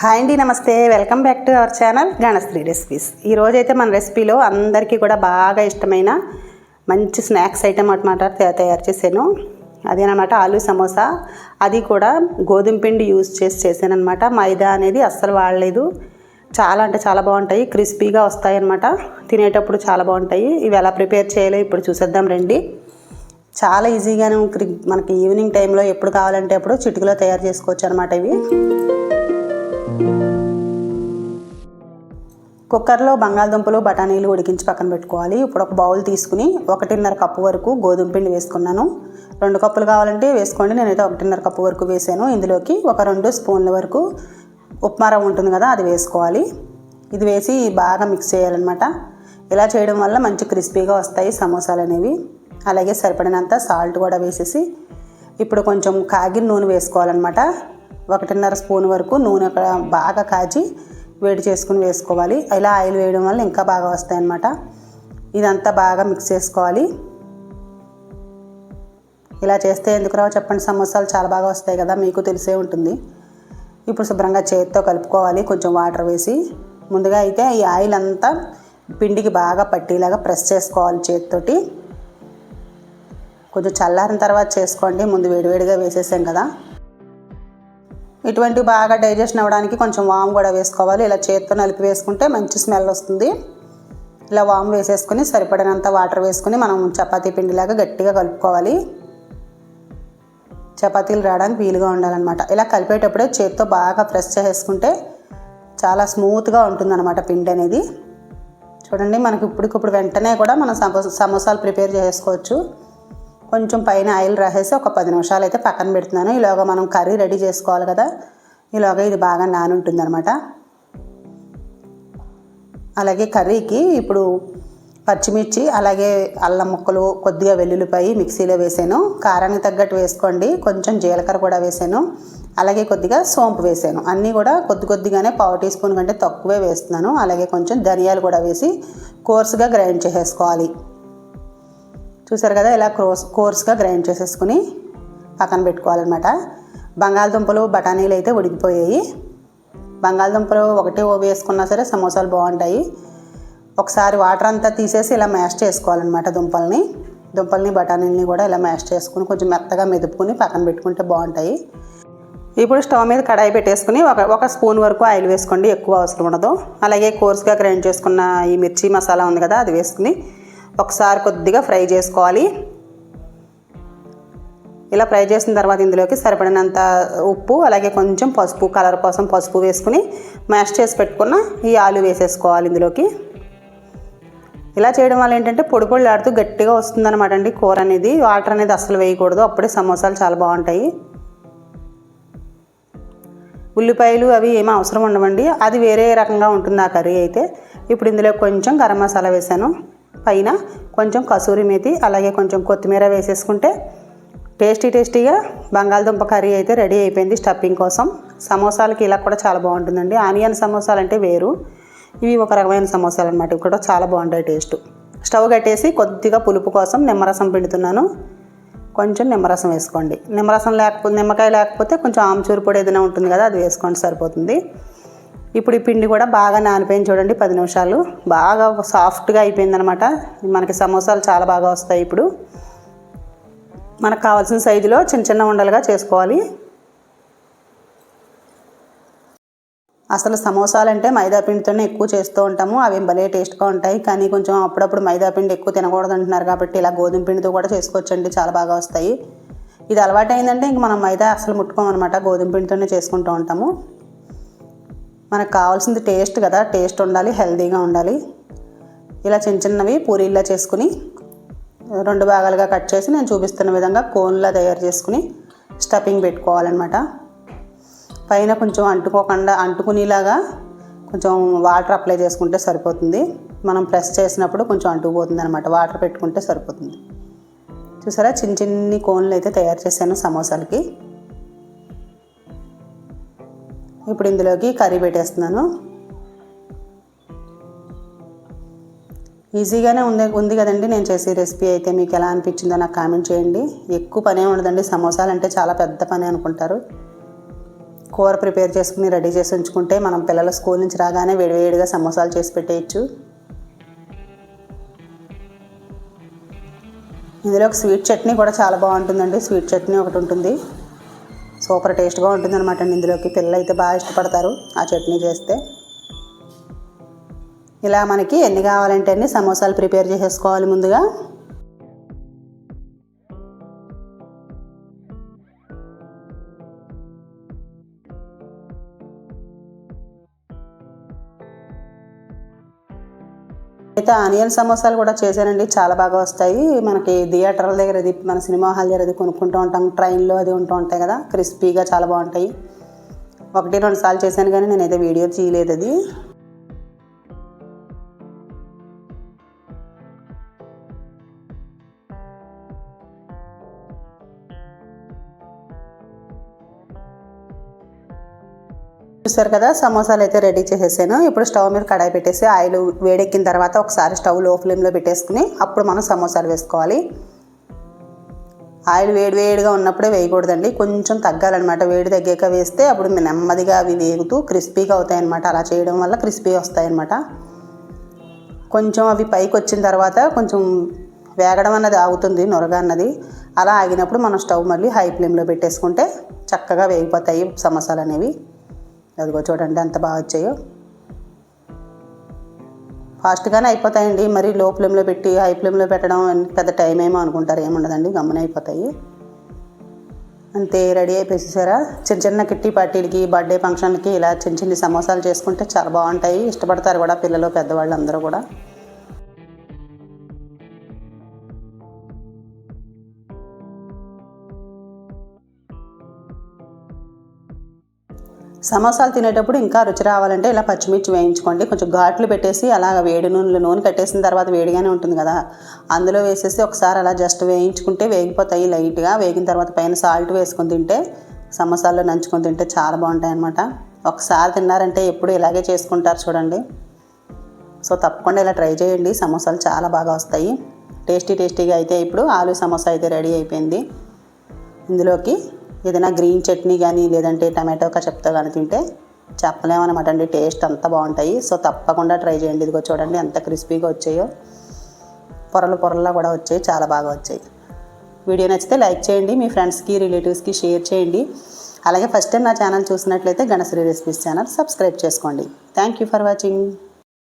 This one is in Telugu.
హాయ్ అండి నమస్తే. Welcome back to our channel Ganasri recipes. ఈరోజైతే మన రెసిపీలో అందరికీ కూడా బాగా ఇష్టమైన మంచి స్నాక్స్ ఐటమ్ అనమాట తయారు చేశాను. అదేనమాట ఆలూ సమోసా. అది కూడా గోధుమ పిండి యూజ్ చేసి చేశాను అనమాట మైదా అనేది అస్సలు వాడలేదు. చాలా అంటే చాలా బాగుంటాయి. క్రిస్పీగా వస్తాయి అనమాట తినేటప్పుడు చాలా బాగుంటాయి. ఇవి ఎలా ప్రిపేర్ చేయాలో ఇప్పుడు చూసేద్దాం రండి. చాలా ఈజీగానే మనకి ఈవినింగ్ టైంలో ఎప్పుడు కావాలంటే అప్పుడు చిటికలో తయారు చేసుకోవచ్చు అనమాట ఇవి. కుక్కర్లో బంగాళదుంపలు బఠానీలు ఉడికించి పక్కన పెట్టుకోవాలి. ఇప్పుడు ఒక బౌల్ తీసుకుని ఒకటిన్నర కప్పు వరకు గోధుమ పిండి వేసుకున్నాను. రెండు కప్పులు కావాలంటే వేసుకోండి. నేనైతే ఒకటిన్నర కప్పు వరకు వేసాను. ఇందులోకి ఒక రెండు స్పూన్ల వరకు ఉప్మా రవ్వ ఉంటుంది కదా అది వేసుకోవాలి. ఇది వేసి బాగా మిక్స్ చేయాలన్నమాట. ఇలా చేయడం వల్ల మంచి క్రిస్పీగా వస్తాయి సమోసాలు అనేవి. అలాగే సరిపడినంత సాల్ట్ కూడా వేసేసి ఇప్పుడు కొంచెం కాగిన నూనె వేసుకోవాలన్నమాట. ఒకటిన్నర స్పూన్ వరకు నూనె అక్కడ బాగా కాచి వేడి చేసుకుని వేసుకోవాలి. ఇలా ఆయిల్ వేయడం వల్ల ఇంకా బాగా వస్తాయి అన్నమాట ఇదంతా బాగా మిక్స్ చేసుకోవాలి. ఇలా చేస్తే ఎందుకు రావు చెప్పండి. సమోసాలు చాలా బాగా వస్తాయి కదా మీకు తెలిసే ఉంటుంది. ఇప్పుడు శుభ్రంగా చేతితో కలుపుకోవాలి. కొంచెం వాటర్ వేసి ముందుగా అయితే ఈ ఆయిల్ అంతా పిండికి బాగా పట్టేలాగా ప్రెస్ చేసుకోవాలి చేతితోటి. కొంచెం చల్లారిన తర్వాత చేసుకోండి. ముందు వేడివేడిగా వేసేసాం కదా. ఇటువంటి బాగా డైజెషన్ అవ్వడానికి కొంచెం వామ్ కూడా వేసుకోవాలి. ఇలా చేత్తో నలిపి వేసుకుంటే మంచి స్మెల్ వస్తుంది. ఇలా వామ్ వేసేసుకుని సరిపడినంత వాటర్ వేసుకుని మనం చపాతీ పిండిలాగా గట్టిగా కలుపుకోవాలి. చపాతీలు రావడానికి వీలుగా ఉండాలన్నమాట. ఇలా కలిపేటప్పుడే చేత్తో బాగా ప్రెస్ చేసుకుంటే చాలా స్మూత్గా ఉంటుందన్నమాట పిండి అనేది. చూడండి మనకి ఇప్పటికిప్పుడు వెంటనే కూడా మనం సమోసా సమోసాలు ప్రిపేర్ చేసుకోవచ్చు కొంచెం పైన ఆయిల్ రాసేసి ఒక పది నిమిషాలు అయితే పక్కన పెడుతున్నాను. ఈలోగా మనం కర్రీ రెడీ చేసుకోవాలి కదా. ఈలోగా ఇది బాగా నానుంటుంది అనమాట అలాగే కర్రీకి ఇప్పుడు పచ్చిమిర్చి అలాగే అల్లం ముక్కలు కొద్దిగా వెల్లుల్లిపాయి మిక్సీలో వేసాను. కారానికి తగ్గట్టు వేసుకోండి. కొంచెం జీలకర్ర కూడా వేసాను. అలాగే కొద్దిగా సోంపు వేసాను. అన్నీ కూడా కొద్ది కొద్దిగానే పావు టీ స్పూన్ కంటే తక్కువే వేస్తున్నాను. అలాగే కొంచెం ధనియాలు కూడా వేసి కోర్సుగా గ్రైండ్ చేసేసుకోవాలి. చూసారు కదా ఇలా క్రోస్ కోర్స్గా గ్రైండ్ చేసేసుకుని పక్కన పెట్టుకోవాలన్నమాట. బంగాళదుంపలు బఠానీలు అయితే ఉడికిపోయాయి. బంగాళదుంపలు ఒకటి వేసుకున్నా సరే సమోసాలు బాగుంటాయి. ఒకసారి వాటర్ అంతా తీసేసి ఇలా మ్యాష్ చేసుకోవాలన్నమాట దుంపల్ని. దుంపల్ని బఠానీలని కూడా ఇలా మ్యాష్ చేసుకుని కొంచెం మెత్తగా మెదుపుకుని పక్కన పెట్టుకుంటే బాగుంటాయి. ఇప్పుడు స్టవ్ మీద కడాయి పెట్టేసుకుని ఒక ఒక స్పూన్ వరకు ఆయిల్ వేసుకోండి ఎక్కువ అవసరం ఉండదు. అలాగే కోర్స్గా గ్రైండ్ చేసుకున్న ఈ మిర్చి మసాలా ఉంది కదా అది వేసుకుని ఒకసారి కొద్దిగా ఫ్రై చేసుకోవాలి. ఇలా ఫ్రై చేసిన తర్వాత ఇందులోకి సరిపడినంత ఉప్పు అలాగే కొంచెం పసుపు కలర్ కోసం పసుపు వేసుకుని మ్యాష్ చేసి పెట్టుకున్న ఈ ఆలు వేసేసుకోవాలి ఇందులోకి. ఇలా చేయడం వల్ల ఏంటంటే పొడి పొడి ఆడుతూ గట్టిగా వస్తుందన్నమాట అండి కూర అనేది. వాటర్ అనేది అస్సలు వేయకూడదు అప్పుడే సమోసాలు చాలా బాగుంటాయి. ఉల్లిపాయలు అవి ఏమీ అవసరం ఉండవండి అది వేరే రకంగా ఉంటుంది ఆ కర్రీ అయితే. ఇప్పుడు ఇందులో కొంచెం గరం మసాలా వేసాను. పైన కొంచెం కసూరి మేతి అలాగే కొంచెం కొత్తిమీర వేసేసుకుంటే టేస్టీ టేస్టీగా బంగాళదుంప కర్రీ అయితే రెడీ అయిపోయింది స్టఫింగ్ కోసం. సమోసాలకి ఇలా కూడా చాలా బాగుంటుందండి. ఆనియన్ సమోసాలు అంటే వేరు. ఇవి ఒక రకమైన సమోసాలు అనమాట ఇవి కూడా చాలా బాగుంటాయి టేస్ట్. స్టవ్ కట్టేసి కొద్దిగా పులుపు కోసం నిమ్మరసం పిండుతున్నాను. కొంచెం నిమ్మరసం వేసుకోండి. నిమ్మరసం లేకపోతే నిమ్మకాయ లేకపోతే కొంచెం ఆమ్చూరు పొడి ఏదైనా ఉంటుంది కదా అది వేసుకోండి సరిపోతుంది. ఇప్పుడు ఈ పిండి కూడా బాగా నానిపోయింది చూడండి పది నిమిషాలు. బాగా సాఫ్ట్గా అయిపోయిందనమాట. మనకి సమోసాలు చాలా బాగా వస్తాయి ఇప్పుడు. మనకు కావాల్సిన సైజులో చిన్న చిన్న ఉండలుగా చేసుకోవాలి. అసలు సమోసాలు అంటే మైదా పిండితోనే ఎక్కువ చేస్తూ ఉంటాము. అవి భలే టేస్ట్గా ఉంటాయి. కానీ కొంచెం అప్పుడప్పుడు మైదా పిండి ఎక్కువ తినకూడదు అంటున్నారు కాబట్టి ఇలా గోధుమ పిండితో కూడా చేసుకోవచ్చండి చాలా బాగా వస్తాయి. ఇది అలవాటు అయిందంటే ఇంక మనం మైదా అసలు ముట్టుకోమన్నమాట గోధుమ పిండితోనే చేసుకుంటూ ఉంటాము. మనకు కావాల్సింది టేస్ట్ కదా టేస్ట్ ఉండాలి హెల్తీగా ఉండాలి. ఇలా చిన్న చిన్నవి పూరీల్లా చేసుకుని రెండు భాగాలుగా కట్ చేసి నేను చూపిస్తున్న విధంగా కోన్లా తయారు చేసుకుని స్టఫింగ్ పెట్టుకోవాలన్నమాట. పైన కొంచెం అంటుకోకుండా అంటుకునేలాగా కొంచెం వాటర్ అప్లై చేసుకుంటే సరిపోతుంది. మనం ప్రెస్ చేసినప్పుడు కొంచెం అంటుకుపోతుంది అనమాట వాటర్ పెట్టుకుంటే సరిపోతుంది. చూసారా? చిన్న చిన్ని కోన్లు అయితే తయారు చేశాను సమోసాలకి. ఇప్పుడు ఇందులోకి కర్రీ పెట్టేస్తున్నాను. ఈజీగానే ఉంది ఉంది కదండి నేను చేసే రెసిపీ అయితే మీకు ఎలా అనిపించిందో నాకు కామెంట్ చేయండి. ఎక్కువ పనే ఉండదండి సమోసాలు అంటే చాలా పెద్ద పని అనుకుంటారు. కూర ప్రిపేర్ చేసుకుని రెడీ చేసి ఉంచుకుంటే మనం పిల్లల స్కూల్ నుంచి రాగానే వేడివేడిగా సమోసాలు చేసి పెట్టేయచ్చు. ఇందులో ఒక స్వీట్ చట్నీ కూడా చాలా బాగుంటుందండి స్వీట్ చట్నీ ఒకటి ఉంటుంది. సూపర్ టేస్ట్గా ఉంటుంది అనమాట అండి ఇందులోకి. పిల్లలు అయితే బాగా ఇష్టపడతారు ఆ చట్నీ చేస్తే. ఇలా మనకి ఎన్ని కావాలంటే అన్ని సమోసాలు ప్రిపేర్ చేసేసుకోవాలి ముందుగా. అయితే ఆనియన్ సమోసాలు కూడా చేశానండి. చాలా బాగా వస్తాయి. మనకి థియేటర్ల దగ్గర అది మన సినిమా హాల్ దగ్గర అది కొనుక్కుంటూ ఉంటాం. ట్రైన్లో అది ఉంటూ ఉంటాయి కదా. క్రిస్పీగా చాలా బాగుంటాయి. ఒకటి రెండు సార్లు చేశాను కానీ నేనైతే వీడియో తీయలేదు అది. చూసారు కదా సమోసాలు అయితే రెడీ చేసేసాను. ఇప్పుడు స్టవ్ మీద కడాయి పెట్టేసి ఆయిల్ వేడెక్కిన తర్వాత ఒకసారి స్టవ్లో ఫ్లేమ్లో పెట్టేసుకుని అప్పుడు మనం సమోసాలు వేసుకోవాలి. ఆయిల్ వేడి వేడిగా ఉన్నప్పుడే వేయకూడదండి కొంచెం తగ్గాలన్నమాట. వేడి తగ్గాక వేస్తే అప్పుడు నెమ్మదిగా అవి వేగుతూ క్రిస్పీగా అవుతాయి అన్నమాట అలా చేయడం వల్ల క్రిస్పీ వస్తాయన్నమాట. కొంచెం అవి పైకి వచ్చిన తర్వాత కొంచెం వేగడం అన్నది ఆగుతుంది నొరగ అన్నది. అలా ఆగినప్పుడు మనం స్టవ్ మళ్ళీ హై ఫ్లేమ్లో పెట్టేసుకుంటే చక్కగా వేగిపోతాయి సమోసాలు అనేవి. అదిగో చూడండి ఎంత బాగా వచ్చాయో. ఫాస్ట్గానే అయిపోతాయండి. మరి లో ఫ్లేమ్లో పెట్టి హై ఫ్లేమ్లో పెట్టడం పెద్ద టైం ఏమో అనుకుంటారు ఏముండదండి గమ్మున అయిపోతాయి. అంతే రెడీ అయిపోయేసారా చిన్న చిన్న కిట్టి పార్టీలకి బర్త్డే ఫంక్షన్లకి ఇలా చిన్న చిన్న సమోసాలు చేసుకుంటే చాలా బాగుంటాయి. ఇష్టపడతారు కూడా పిల్లలు పెద్దవాళ్ళు అందరూ కూడా. సమోసాలు తినేటప్పుడు ఇంకా రుచి రావాలంటే ఇలా పచ్చిమిర్చి వేయించుకోండి. కొంచెం ఘాట్లు పెట్టేసి అలా వేడి నూనెలో నూనె కట్టేసిన తర్వాత వేడిగానే ఉంటుంది కదా. అందులో వేసేసి ఒకసారి అలా జస్ట్ వేయించుకుంటే వేగిపోతాయి. లైట్గా వేగిన తర్వాత పైన సాల్ట్ వేసుకొని తింటే సమోసాల్లో నంచుకొని తింటే చాలా బాగుంటాయి అనమాట ఒకసారి తిన్నారంటే ఎప్పుడు ఇలాగే చేసుకుంటారు చూడండి. సో తప్పకుండా ఇలా ట్రై చేయండి. సమోసాలు చాలా బాగా వస్తాయి. టేస్టీ టేస్టీగా అయితే ఇప్పుడు ఆలు సమోసా అయితే రెడీ అయిపోయింది. ఇందులోకి ఏదైనా గ్రీన్ చట్నీ కానీ లేదంటే టమాటో కచప్తో కానీ తింటే చెప్పలేమన్నమాట అండి. టేస్ట్ అంత బాగుంటాయి. సో తప్పకుండా ట్రై చేయండి. ఇదిగో చూడండి ఎంత క్రిస్పీగా వచ్చాయో. పొరలు పొరల్లా కూడా వచ్చాయి. చాలా బాగా వచ్చాయి. వీడియో నచ్చితే లైక్ చేయండి. మీ ఫ్రెండ్స్కి రిలేటివ్స్కి షేర్ చేయండి. అలాగే ఫస్ట్ టైం నా ఛానల్ చూసినట్లయితే గణశ్రీ రెసిపీస్ ఛానల్ సబ్స్క్రైబ్ చేసుకోండి. Thank you for watching.